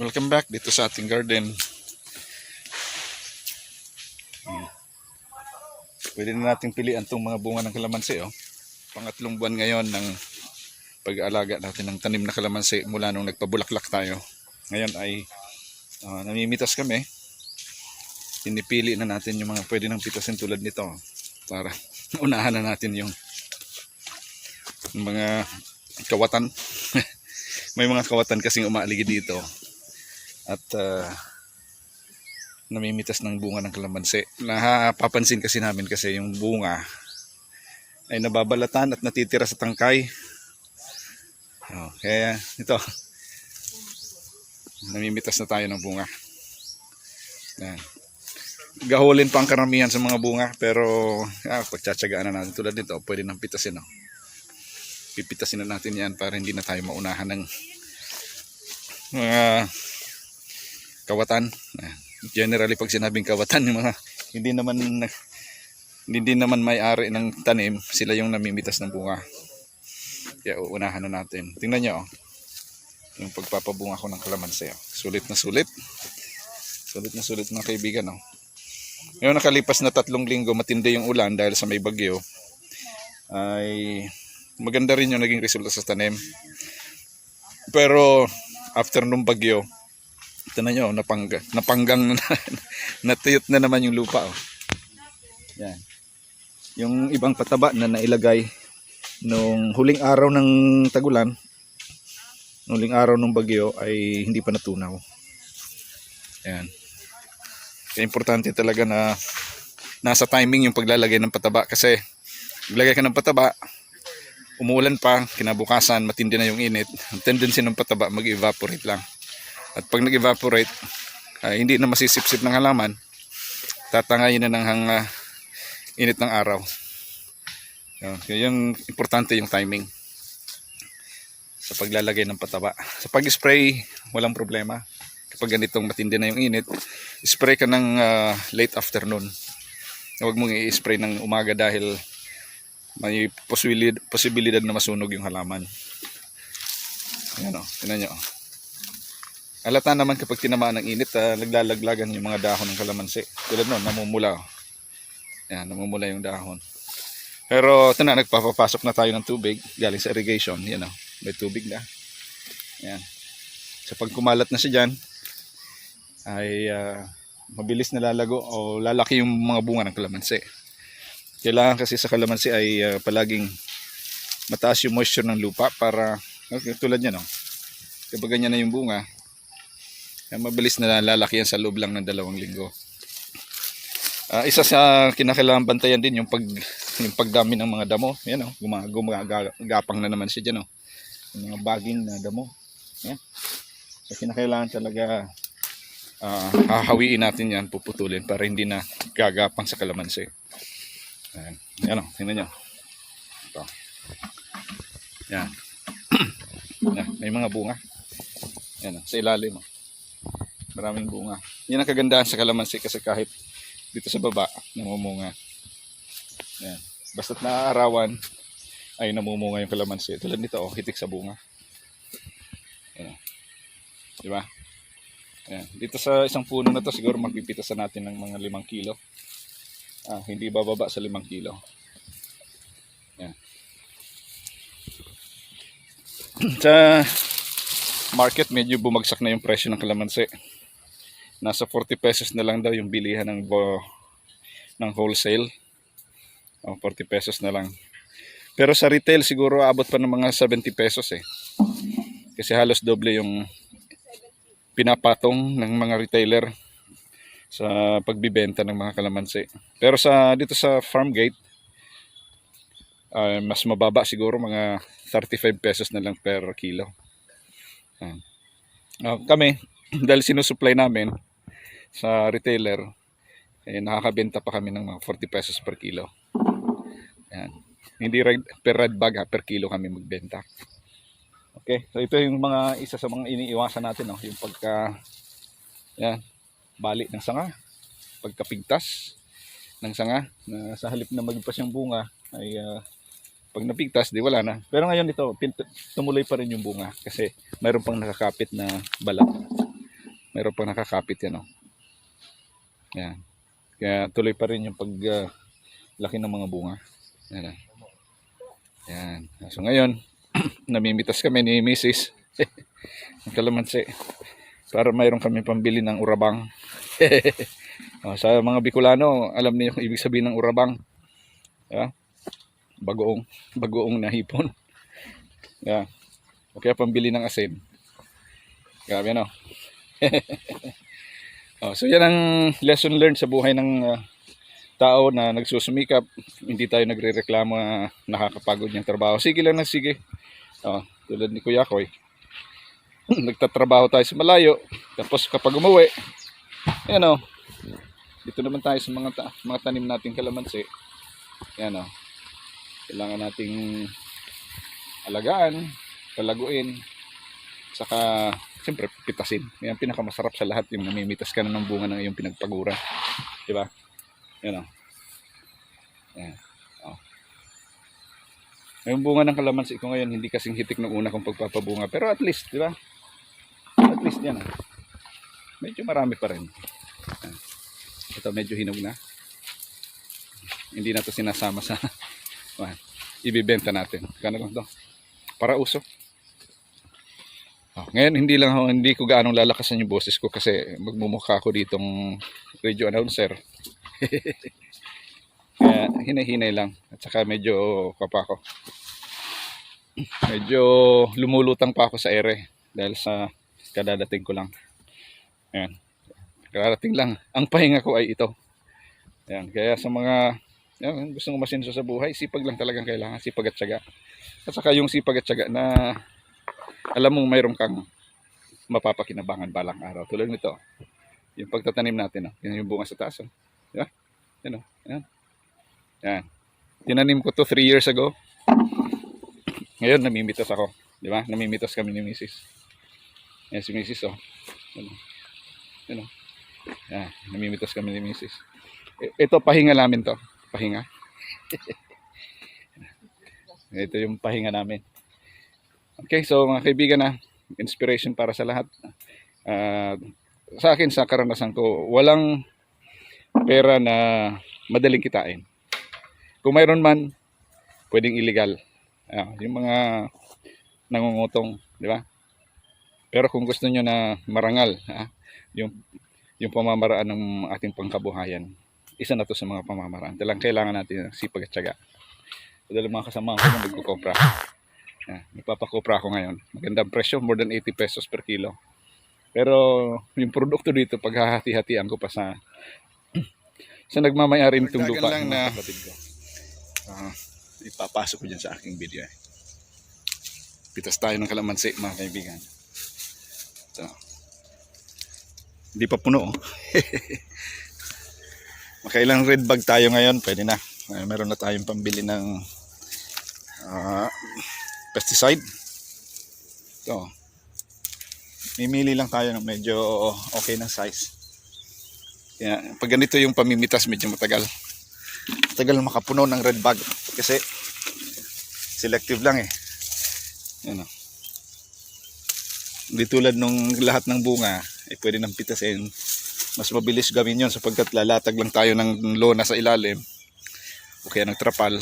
Welcome back dito sa ating garden. Pwede na nating pilian itong mga bunga ng kalamansi. Oh. Pangatlong buwan ngayon ng pag-aalaga natin ng tanim na kalamansi mula nung nagpabulaklak tayo. Ngayon ay ah, namimitas kami. Pinipili na natin yung mga pwede ng pitasin tulad nito oh, para unahan na natin yung yung mga kawatan. May mga kawatan kasing umaaligid dito at ah, namimitas ng bunga ng kalamansi. Napapansin kasi namin kasi yung bunga ay nababalatan at natitira sa tangkay. Oh, kaya ito, namimitas na tayo ng bunga. Yan. Gahulin pa ang karamihan sa mga bunga pero ah, pagtsatsagaan na natin tulad nito, pwede nang pitasin. Oh. Pipitasin na natin yan para hindi na tayo maunahan ng mga kawatan. Ah, Generally pag sinabing kawatan yung mga hindi naman hindi naman may-ari ng tanim, sila yung namimitas ng bunga. Kaya uunahan na natin. Tingnan nyo, oh. yung pagpapabunga ko ng kalamansi. Oh. Sulit na sulit. Sulit na sulit mga kaibigan. Oh. Ngayon nakalipas na tatlong linggo, matindi yung ulan dahil sa may bagyo. Ay maganda rin yung naging resulta sa tanim. Pero after nung bagyo, ito na nyo, napangga, napanggang na, natuyot na naman yung lupa. Oh. Yan. Yung ibang pataba na nailagay nung huling araw ng tagulan, huling araw ng bagyo ay hindi pa natunaw. Yan. Kaya importante talaga na nasa timing yung paglalagay ng pataba kasi maglagay ka ng pataba, umuulan pa, kinabukasan, matindi na yung init, ang tendency ng pataba mag-evaporate lang. At pag nag-evaporate, ah, hindi na masisipsip ng halaman, tatangayin na ng hang, ah, init ng araw. Uh, yung importante yung timing sa paglalagay ng pataba. Sa pag-spray, walang problema. Kapag ganitong matindi na yung init, spray ka ng ah, late afternoon. Huwag mong i-spray ng umaga dahil may posibilidad, posibilidad na masunog yung halaman. Ayan o, tinan nyo. Alata naman kapag tinamaan ng init, ah, naglalaglagan yung mga dahon ng kalamansi. Tulad nun, namumula. oh. Ayan, namumula yung dahon. Pero ito na, nagpapapasok na tayo ng tubig galing sa irrigation. Yan o, may tubig na. Ayan. So pag kumalat na siya dyan, ay ah, mabilis na lalago o lalaki yung mga bunga ng kalamansi. Kailangan kasi sa kalamansi ay ah, palaging mataas yung moisture ng lupa para, okay, tulad yan o, kapag ganyan na yung bunga, ay mabilis na lalaki yan sa loob lang ng dalawang linggo. Ah, isa sa kinakailangan bantayan din yung pag yung pagdami ng mga damo. Yan oh, guma, gumagapang na naman siya diyan oh. Yung mga baging na damo. Yan. So kinakailangan talaga ah, hahawiin natin yan, puputulin para hindi na gagapang sa kalamansi. Ayan. Yan oh, tingnan nyo. Ito. Yan. Yan, may mga bunga. Yan oh, sa ilalim oh. Maraming bunga. Yan ang kagandahan sa kalamansi kasi kahit dito sa baba, namumunga. Yan. Basta't naaarawan, ay namumunga yung kalamansi. Tulad nito, oh, hitik sa bunga. Yan. Di ba? Yan. Dito sa isang puno na to, siguro magpipitasan natin ng mga limang kilo. Ah, hindi bababa sa limang kilo. Yan. sa market, medyo bumagsak na yung presyo ng kalamansi nasa 40 pesos na lang daw yung bilihan ng bo, ng wholesale. Oh, 40 pesos na lang. Pero sa retail siguro abot pa ng mga 70 pesos eh. Kasi halos doble yung pinapatong ng mga retailer sa pagbibenta ng mga kalamansi. Pero sa dito sa farm gate ah, mas mababa siguro mga 35 pesos na lang per kilo. Ah, kami dahil sinusupply namin sa retailer, eh, nakakabenta pa kami ng mga 40 pesos per kilo. Yan. Hindi red, per red bag ha, per kilo kami magbenta. Okay, so ito yung mga isa sa mga iniiwasan natin, no? yung pagka yan, bali ng sanga, pagkapigtas ng sanga, na sa halip na magpas yung bunga, ay ah, pag napigtas, di wala na. Pero ngayon ito, tumuloy pa rin yung bunga kasi mayroon pang nakakapit na balat. Meron pang nakakapit yan, oh. Yan. Kaya tuloy pa rin yung pag ah, laki ng mga bunga. Yan. ah. Yan. So ngayon, namimitas kami ni Mrs. ng kalamansi para mayroon kami pambili ng urabang. oh, sa mga Bicolano, alam niyo yung ibig sabihin ng urabang. Yeah? Bagoong, bagoong na hipon. Yeah. O kaya pambili ng asin. Grabe no. Oh, so yan ang lesson learned sa buhay ng ah, tao na nagsusumikap. Hindi tayo nagrereklamo na nakakapagod yung trabaho. Sige lang na sige. Oh, tulad ni Kuya Koy. Nagtatrabaho tayo sa malayo. Tapos kapag umuwi, yan o. Dito naman tayo sa mga, ta- mga tanim nating kalamansi. Yan o. Kailangan nating alagaan, palaguin, saka siyempre pitasin. Yan pinakamasarap sa lahat yung namimitas ka na ng bunga ng iyong pinagpaguran. Di ba? Yan o. Yan. O. Yung bunga ng kalamansi ko ngayon, hindi kasing hitik ng una kong pagpapabunga. Pero at least, di ba? At least yan. ah. Medyo marami pa rin. Ah. Ito medyo hinog na. Hindi na to sinasama sa ibibenta natin. Kano lang to? Para uso. Oh, ngayon hindi lang hindi ko gaano lalakasan yung boses ko kasi magmumukha ako ditong radio announcer. Kaya hinay-hinay lang at saka medyo kapa ako. Medyo lumulutang pa ako sa ere dahil sa kadadating ko lang. Ayan. Kadadating lang. Ang pahinga ko ay ito. Ayan. Kaya sa mga yan, gusto mong masinso sa buhay, sipag lang talagang kailangan. Sipag at syaga. At saka yung sipag at syaga na alam mong mayroon kang mapapakinabangan balang araw. Tulad nito. Yung pagtatanim natin. Oh. Yan yung bunga sa taas. Oh. Diba? Yan oh. Yan. Yan. Tinanim ko to 3 years ago. Ngayon namimitas ako. Di ba? Namimitas kami ni Mrs. Yan si Mrs. Oh. Ano? Ano? Yan. Namimitas kami ni Mrs. I- Ito pahinga namin to. Pahinga. Ito yung pahinga namin. Okay, so mga kaibigan na, inspiration para sa lahat. Ah, sa akin, sa karanasan ko, walang pera na madaling kitain. Kung mayroon man, pwedeng illegal. Ah, yung mga nangungutong, di ba? Pero kung gusto nyo na marangal, ah, yung yung pamamaraan ng ating pangkabuhayan, isa na to sa mga pamamaraan. Talagang kailangan natin ng sipag at tiyaga. Dahil mga kasama ko na nagkukopra. Ah, nagpapakopra ako ngayon. Magandang presyo, more than 80 pesos per kilo. Pero yung produkto dito, paghahati-hatian ko pa sa sa nagmamayari nitong lupa lang na- kapatid ko. Ah, ipapasok ko dyan sa aking video. eh. Pitas tayo ng kalamansi, mga kaibigan. Ito. Hindi pa puno. oh. Makailang red bag tayo ngayon, pwede na. Ah, meron na tayong pambili ng ah, pesticide. Ito. Mimili lang tayo ng medyo okay na size. Kaya, pag ganito yung pamimitas, medyo matagal. Tagal makapuno ng red bag. Kasi selective lang eh. Yan o. Hindi tulad nung lahat ng bunga eh pwede nang pitasin. Mas mabilis gawin yon sapagkat lalatag lang tayo ng lona sa ilalim. O kaya ng trapal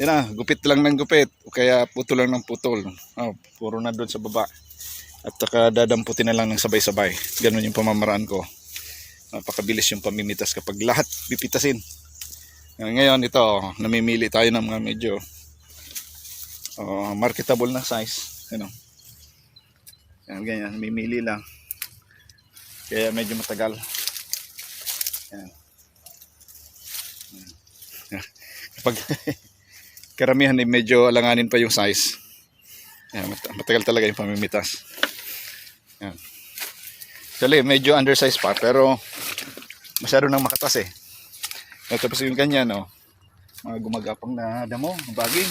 yan na gupit lang ng gupit o kaya putol lang ng putol oh, puro na doon sa baba at saka dadamputin na lang ng sabay-sabay ganun yung pamamaraan ko napakabilis yung pamimitas kapag lahat pipitasin ngayon ito, namimili tayo ng mga medyo uh, marketable na size. Ano? Yan, ganyan, namimili lang. Kaya medyo matagal. Yan. Kapag karamihan ay medyo alanganin pa yung size. Yan, mat- matagal talaga yung pamimitas. Yan. Actually, medyo undersized pa pero masyado nang makatas eh. At tapos yung ganyan, no? Mga gumagapang na damo, baging.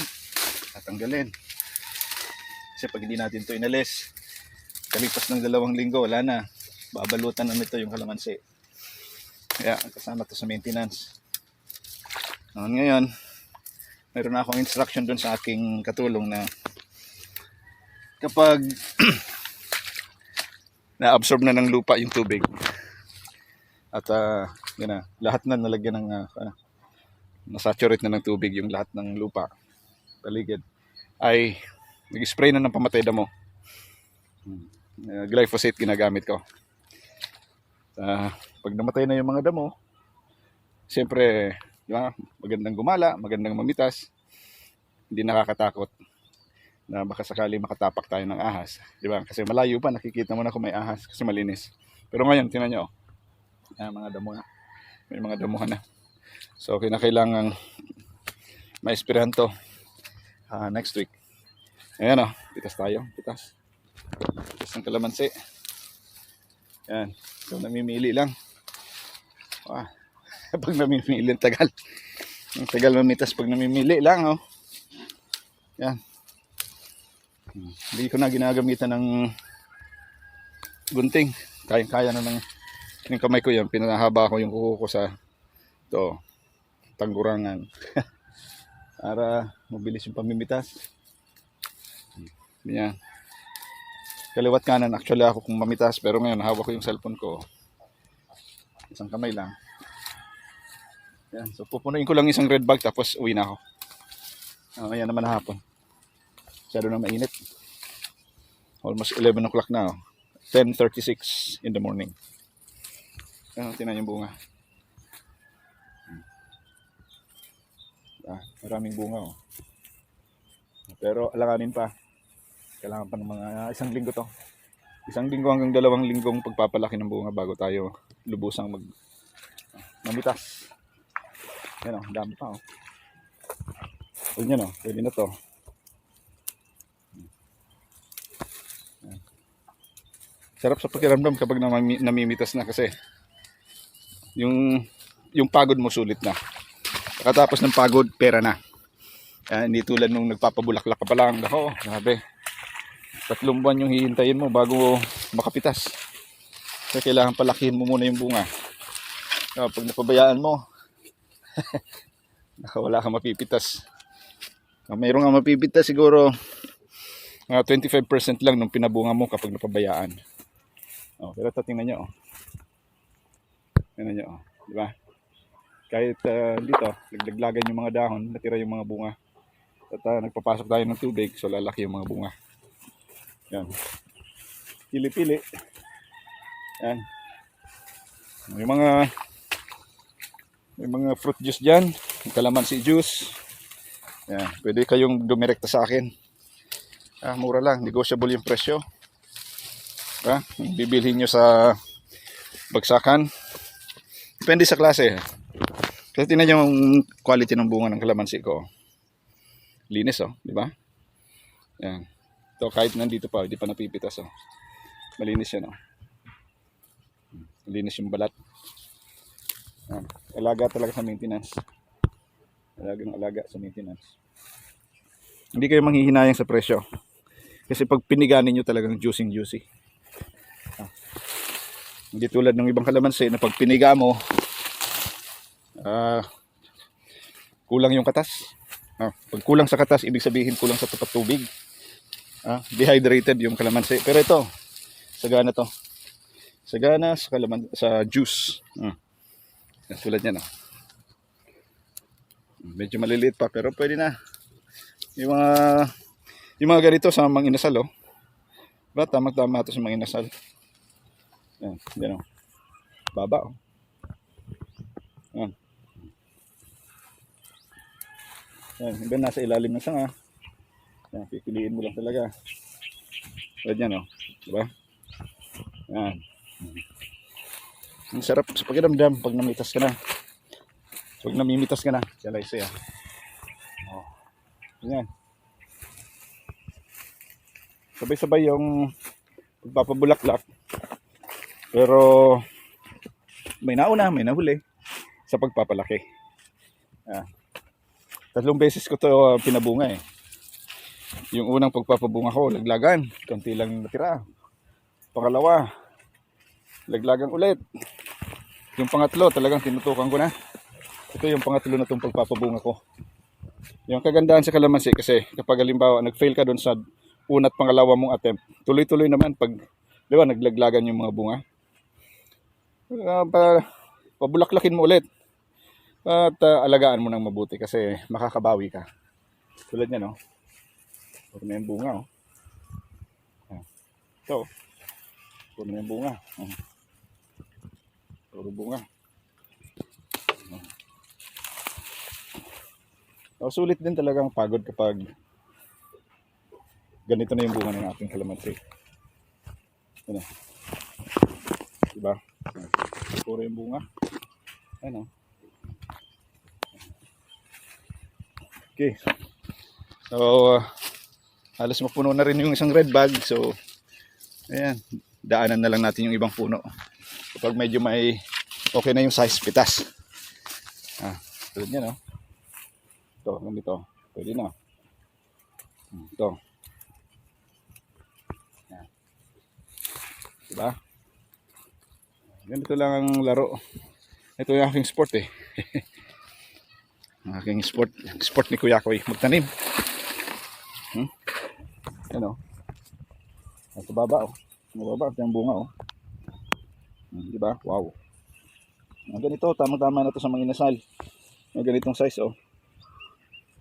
Tatanggalin. Kasi pag hindi natin to inalis, kalipas ng dalawang linggo, wala na. Babalutan na nito yung kalamansi. Kaya kasama to sa maintenance. Ngayon, ngayon meron na akong instruction doon sa aking katulong na kapag na-absorb na ng lupa yung tubig. At yun na, lahat na nalagyan ng ah, ano, nasaturate na ng tubig yung lahat ng lupa paligid ay nag-spray na ng pamatay damo. Uh, glyphosate ginagamit ko. Ah, pag namatay na yung mga damo, siyempre, di ba, magandang gumala, magandang mamitas, hindi nakakatakot na baka sakali makatapak tayo ng ahas. Di ba? Kasi malayo pa, nakikita mo na kung may ahas kasi malinis. Pero ngayon, tingnan nyo, ah, mga damo na. May mga damuhan na. So, kinakailangan ma-espirahan to ah, next week. Ayan o, pitas tayo, pitas. Pitas ng kalamansi. Ayan, so namimili lang. Ah, pag namimili, ang tagal. Ang tagal mamitas pag namimili lang, oh. Yan. Hindi ko na ginagamitan ng gunting. Kaya-kaya na ng yung kamay ko yan. Pinahaba ko yung kuko ko sa to tanggurangan. Para mabilis yung pamimitas. Yan. Kaliwat kanan. Actually ako kung mamitas. Pero ngayon hawak ko yung cellphone ko. Isang kamay lang. Yan. So pupunuin ko lang isang red bag tapos uwi na ako. Ah, ayan naman hapon. Masyado na mainit. Almost 11 o'clock na. Oh. 10.36 in the morning. Ano, tinan yung bunga. Ah, maraming bunga oh. Pero alanganin pa. Kailangan pa ng mga isang linggo to. Isang linggo hanggang dalawang linggong pagpapalaki ng bunga bago tayo lubusang mag ah, mamitas. Yan oh, dami pa oh. Huwag nyo no, pwede na to. Yan. Sarap sa pakiramdam kapag namami- namimitas na kasi yung yung pagod mo sulit na. Pagkatapos ng pagod, pera na. Kaya hindi tulad nung nagpapabulaklak ka pa lang. Ako, grabe. Tatlong buwan yung hihintayin mo bago makapitas. Kaya kailangan palakihin mo muna yung bunga. Kaya pag napabayaan mo, naka wala kang mapipitas. Kung mayroong nga mapipitas siguro mga 25% lang nung pinabunga mo kapag napabayaan. Oh, pero ito tingnan nyo. Oh. Tingnan nyo. Oh. Di ba? Kahit ah, dito, nagdaglagan yung mga dahon, natira yung mga bunga. At ah, nagpapasok tayo ng tubig, so lalaki yung mga bunga. Yan. Pili-pili. Yan. May mga may mga fruit juice dyan. Kalamansi juice. Yan. Pwede kayong dumirekta sa akin. Ah, mura lang. Negotiable yung presyo. Ah, bibilhin nyo sa bagsakan. Depende sa klase. Kasi tingnan nyo yung quality ng bunga ng kalamansi ko. Linis oh, di ba? Yan. Ito kahit nandito pa, hindi pa napipitas oh. Malinis yan oh. Malinis yung balat. Yan. Alaga talaga sa maintenance. Alagang alaga sa maintenance. Hindi kayo manghihinayang sa presyo. Kasi pag piniganin nyo talagang juicing juicy. Ah. Hindi tulad ng ibang kalamansi na pag piniga mo, ah, kulang yung katas. Ah, pag kulang sa katas, ibig sabihin kulang sa tapat tubig. Ah, dehydrated yung kalamansi. Pero ito, sagana to. Sagana sa kalaman sa juice. Ah. Yan, Tulad yan. Oh. Medyo maliliit pa pero pwede na. Yung mga yung mga ganito sa mga inasal oh. Ba tama-tama to sa mga inasal. Yan, yan oh. Baba oh. Yan. Yan, iba nasa ilalim ng sanga. Yan, pipiliin mo lang talaga. Tulad yan oh. Diba? Yan. Ang sarap sa pakiramdam pag namitas ka na. Pag namimitas ka na. Yan ay siya. Oh. Yan. Sabay-sabay yung pagpapabulaklak. Pero may nauna, may nahuli sa pagpapalaki. Yan. Tatlong beses ko to uh, pinabunga eh. Yung unang pagpapabunga ko, laglagan. Konti lang natira. Pangalawa, laglagan ulit. Yung pangatlo, talagang tinutukan ko na. Ito yung pangatlo na itong pagpapabunga ko. Yung kagandahan sa kalamansi kasi kapag halimbawa nag-fail ka doon sa una't pangalawa mong attempt, tuloy-tuloy naman pag Di ba, naglaglagan yung mga bunga. Ah, pa, pabulaklakin mo ulit. At ah, alagaan mo ng mabuti kasi makakabawi ka. Tulad niya, no? Puro na yung bunga, oh. Ito, puro na yung bunga. Oh. Puro bunga. Oh, sulit din talagang pagod kapag ganito na yung bunga ng ating kalamansi. Ano? Diba? Puro yung bunga. Ano? Okay. So, uh, halos mapuno na rin yung isang red bag. So, ayan. Daanan na lang natin yung ibang puno. Kapag medyo may okay na yung size pitas. Ah, tulad niya, no? Ito, ganito. Pwede na. Hmm, Ito. Yan. Diba? Ganito lang ang laro. Ito yung aking sport eh. ang aking sport. Sport ni Kuya Koy. Magtanim. Hmm? Yan o. Ito baba oh. Mababa. Ito yung bunga oh. Hmm, diba? Wow. Ganito, tamang-tama na to sa mga inasal. Yung ganitong size oh.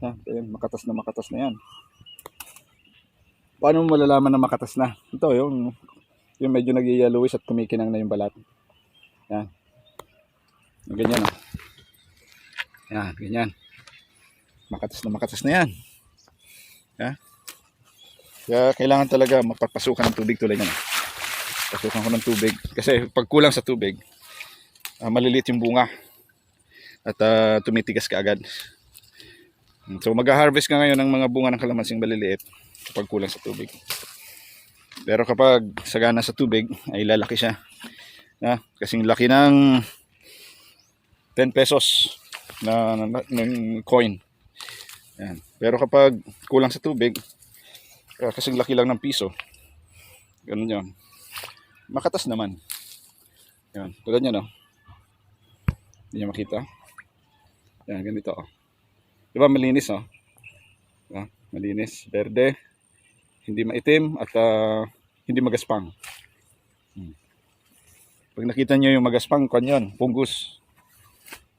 Ha, ayan, makatas na makatas na yan. Paano mo malalaman na makatas na? Ito, yung, yung medyo nag-yellowis at kumikinang na yung balat. Yan. Ganyan, oh. Yan, ganyan. Makatas na makatas na yan. Ha? Kaya kailangan talaga mapapasukan ng tubig tulad yan. Pasukan ko ng tubig. Kasi pag kulang sa tubig, ah, maliliit yung bunga. At ah, tumitigas ka agad. So mag-harvest ka ngayon ng mga bunga ng kalamansing maliliit kapag kulang sa tubig. Pero kapag sagana sa tubig, ay lalaki siya. Na, kasing laki ng 10 pesos na, na, ng coin. Yan. Pero kapag kulang sa tubig, ah, kasing laki lang ng piso. Ganun yun. Makatas naman. Yan. Tulad niya, no? Hindi niya makita. Yan, ganito. Oh. Di ba malinis, oh? Diba? Malinis, berde, hindi maitim, at ah, hindi magaspang. Hmm. Pag nakita nyo yung magaspang, kwan yun, punggus.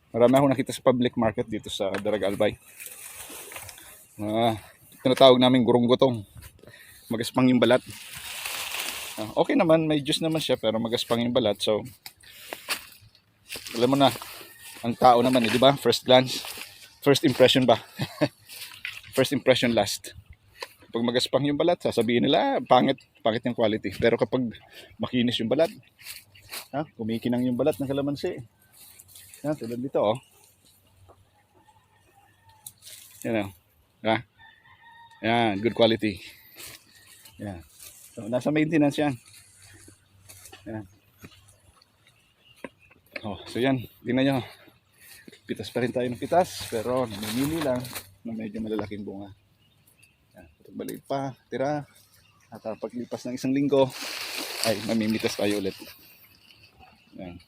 Marami akong nakita sa public market dito sa Darag Albay. Ah, tinatawag namin gurong-gutong. Magaspang yung balat. Ah, okay naman, may juice naman siya, pero magaspang yung balat. So, alam mo na, ang tao naman, eh, di ba? First glance, first impression ba? first impression last. Kapag magaspang yung balat, sasabihin nila, "Ah, pangit, pangit yung quality. Pero kapag makinis yung balat, ha, kumikinang yung balat ng kalamansi. Yan, tulad dito, oh. Yan, oh. Ha? Yan, good quality. Yan. So, nasa maintenance yan. Yan. Oh, so yan, tingnan nyo. Pitas pa rin tayo ng pitas, pero namimili lang ng medyo malalaking bunga. Yan, maliit pa, tira. At paglipas ng isang linggo, ay mamimitas tayo ulit. Yan.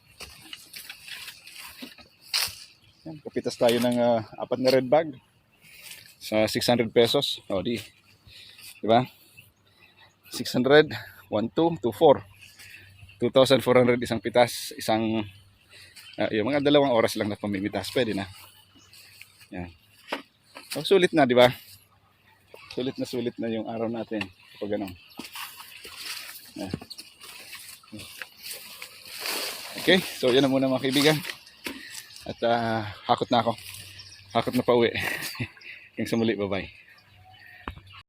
Yan, kapitas tayo ng ah, apat na red bag sa 600 pesos. O di, di ba? 600, 1, 2, 2, 4. 2,400 isang pitas, isang Ah, yung mga dalawang oras lang na pamimitas, pwede na. Yan. Oh, sulit na, di ba? Sulit na sulit na yung araw natin. Pag ganun. Yan. Okay, so yan na muna mga kaibigan. At ah, hakot na ako. Hakot na pa uwi. Hanggang sa muli, bye-bye.